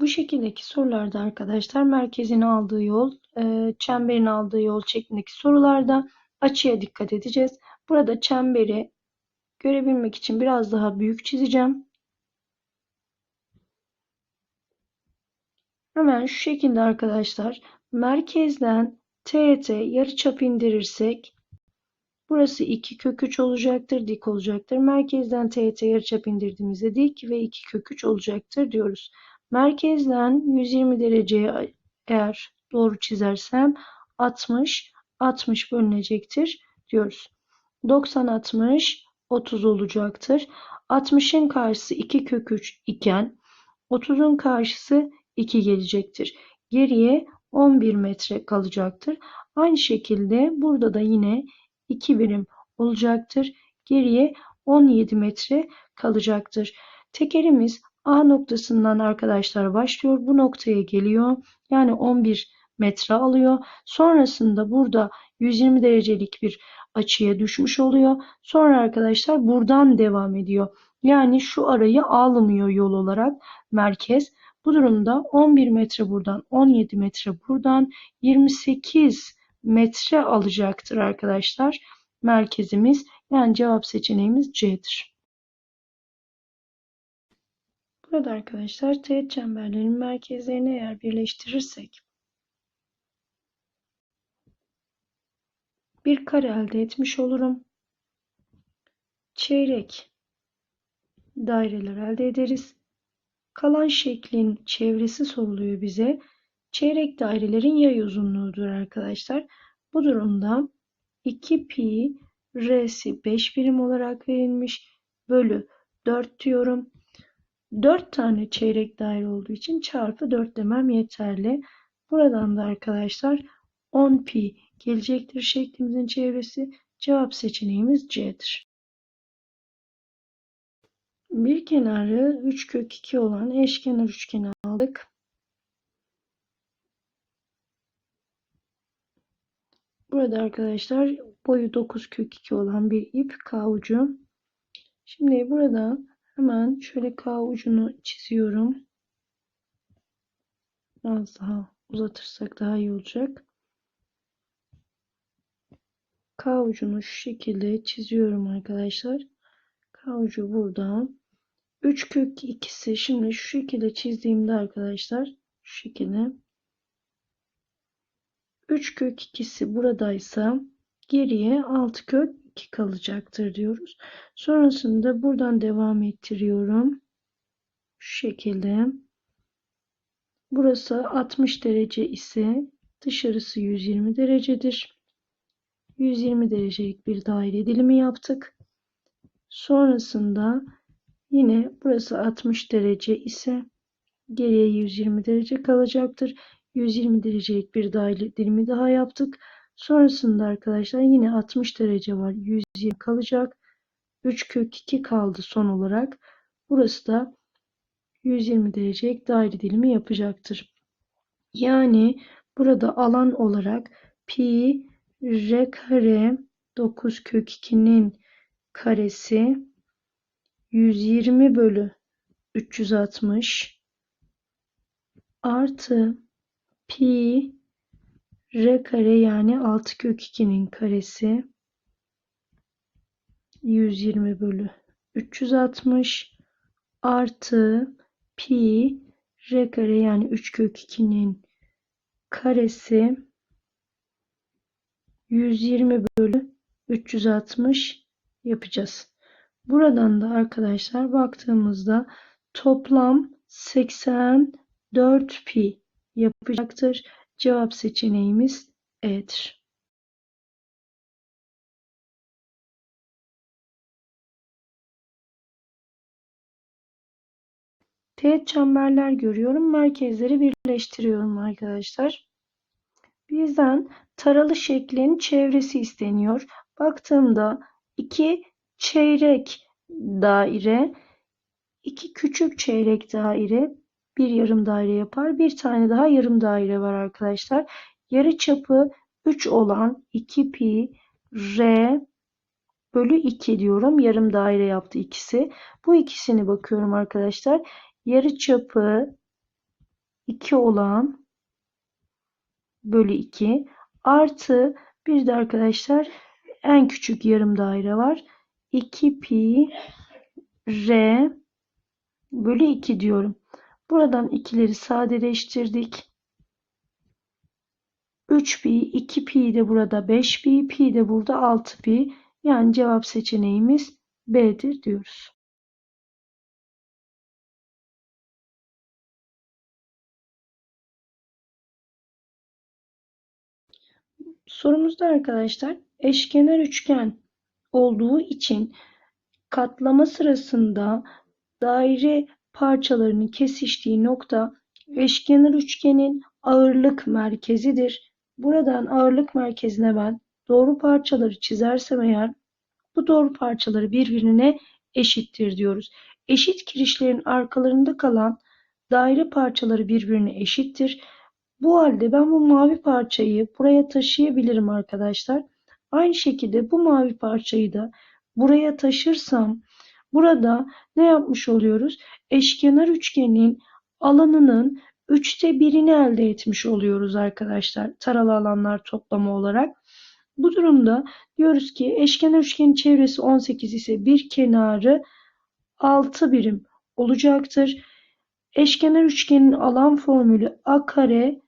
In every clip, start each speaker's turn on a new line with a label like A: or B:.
A: Bu şekildeki sorularda arkadaşlar merkezin aldığı yol, e, çemberin aldığı yol şeklindeki sorularda açıya dikkat edeceğiz. Burada çemberi görebilmek için biraz daha büyük çizeceğim. Hemen şu şekilde arkadaşlar merkezden teğet yarıçap indirirsek burası 2 kök 3 olacaktır. Dik olacaktır. Merkezden teğet yarıçap indirdiğimizde dik ve 2 kök 3 olacaktır diyoruz. Merkezden 120 dereceye eğer doğru çizersem 60 60 bölünecektir diyoruz. 90 60 30 olacaktır. 60'ın karşısı 2 kök 3 iken 30'un karşısı 2 gelecektir. Geriye 11 metre kalacaktır. Aynı şekilde burada da yine 2 birim olacaktır. Geriye 17 metre kalacaktır. Tekerimiz A noktasından arkadaşlar başlıyor. Bu noktaya geliyor. Yani 11 metre alıyor. Sonrasında burada 120 derecelik bir açıya düşmüş oluyor. Sonra arkadaşlar buradan devam ediyor. Yani şu arayı almıyor yol olarak merkez. Bu durumda 11 metre buradan 17 metre buradan 28 metre alacaktır arkadaşlar merkezimiz. Yani cevap seçeneğimiz C'dir. Burada arkadaşlar teğet çemberlerin merkezlerini eğer birleştirirsek bir kare elde etmiş olurum. Çeyrek daireler elde ederiz. Kalan şeklin çevresi soruluyor bize. Çeyrek dairelerin yay uzunluğudur arkadaşlar. Bu durumda 2 pi r'si 5 birim olarak verilmiş. Bölü 4 diyorum. 4 tane çeyrek daire olduğu için çarpı 4 demem yeterli. Buradan da arkadaşlar 10 pi gelecektir şeklimizin çevresi. Cevap seçeneğimiz C'dir. Bir kenarı 3 kök 2 olan eşkenar üçgeni aldık. Burada arkadaşlar boyu 9 kök 2 olan bir ip K ucu. Şimdi burada hemen şöyle K ucunu çiziyorum. Biraz daha uzatırsak daha iyi olacak. K ucunu şu şekilde çiziyorum arkadaşlar. K ucu burada. 3 kök ikisi şimdi şu şekilde çizdiğimde arkadaşlar şu şekilde 3 kök ikisi buradaysa geriye 6 kök 2 kalacaktır diyoruz. Sonrasında buradan devam ettiriyorum. Şu şekilde. Burası 60 derece ise dışarısı 120 derecedir. 120 derecelik bir daire dilimi yaptık. Sonrasında yine burası 60 derece ise geriye 120 derece kalacaktır. 120 derecelik bir daire dilimi daha yaptık. Sonrasında arkadaşlar yine 60 derece var. 120 kalacak. 3 kök 2 kaldı son olarak. Burası da 120 derecelik daire dilimi yapacaktır. Yani burada alan olarak pi r kare 9 kök 2'nin karesi 120 bölü 360 artı pi r kare yani 6 kök 2'nin karesi 120 bölü 360 artı pi r kare yani 3 kök 2'nin karesi 120 bölü 360 yapacağız. Buradan da arkadaşlar baktığımızda toplam 84 pi yapacaktır. Cevap seçeneğimiz E'dir. Teğet çemberler görüyorum. Merkezleri birleştiriyorum arkadaşlar. Bizden taralı şeklin çevresi isteniyor. Baktığımda iki çeyrek daire, iki küçük çeyrek daire, bir yarım daire yapar. Bir tane daha yarım daire var arkadaşlar. Yarı çapı 3 olan 2 pi r bölü 2 diyorum. Yarım daire yaptı ikisi. Bu ikisini bakıyorum arkadaşlar. Yarı çapı 2 olan bölü 2 artı bir de arkadaşlar en küçük yarım daire var. 2 pi r bölü 2 diyorum. Buradan ikileri sadeleştirdik. 3 pi, 2 pi de burada 5 pi, de burada 6 pi. Yani cevap seçeneğimiz B'dir diyoruz. Sorumuzda arkadaşlar eşkenar üçgen olduğu için katlama sırasında daire parçalarının kesiştiği nokta eşkenar üçgenin ağırlık merkezidir. Buradan ağırlık merkezine ben doğru parçaları çizersem eğer bu doğru parçaları birbirine eşittir diyoruz. Eşit kirişlerin arkalarında kalan daire parçaları birbirine eşittir. Bu halde ben bu mavi parçayı buraya taşıyabilirim arkadaşlar. Aynı şekilde bu mavi parçayı da buraya taşırsam burada ne yapmış oluyoruz? Eşkenar üçgenin alanının üçte birini elde etmiş oluyoruz arkadaşlar. Taralı alanlar toplamı olarak. Bu durumda diyoruz ki eşkenar üçgenin çevresi 18 ise bir kenarı 6 birim olacaktır. Eşkenar üçgenin alan formülü a kare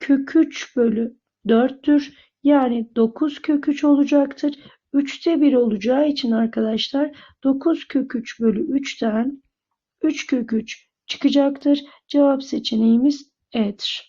A: kök 3 bölü 4'tür. Yani 9 kök 3 olacaktır. 3'te 1 olacağı için arkadaşlar 9 kök 3 bölü 3'ten 3 kök 3 çıkacaktır. Cevap seçeneğimiz E'dir.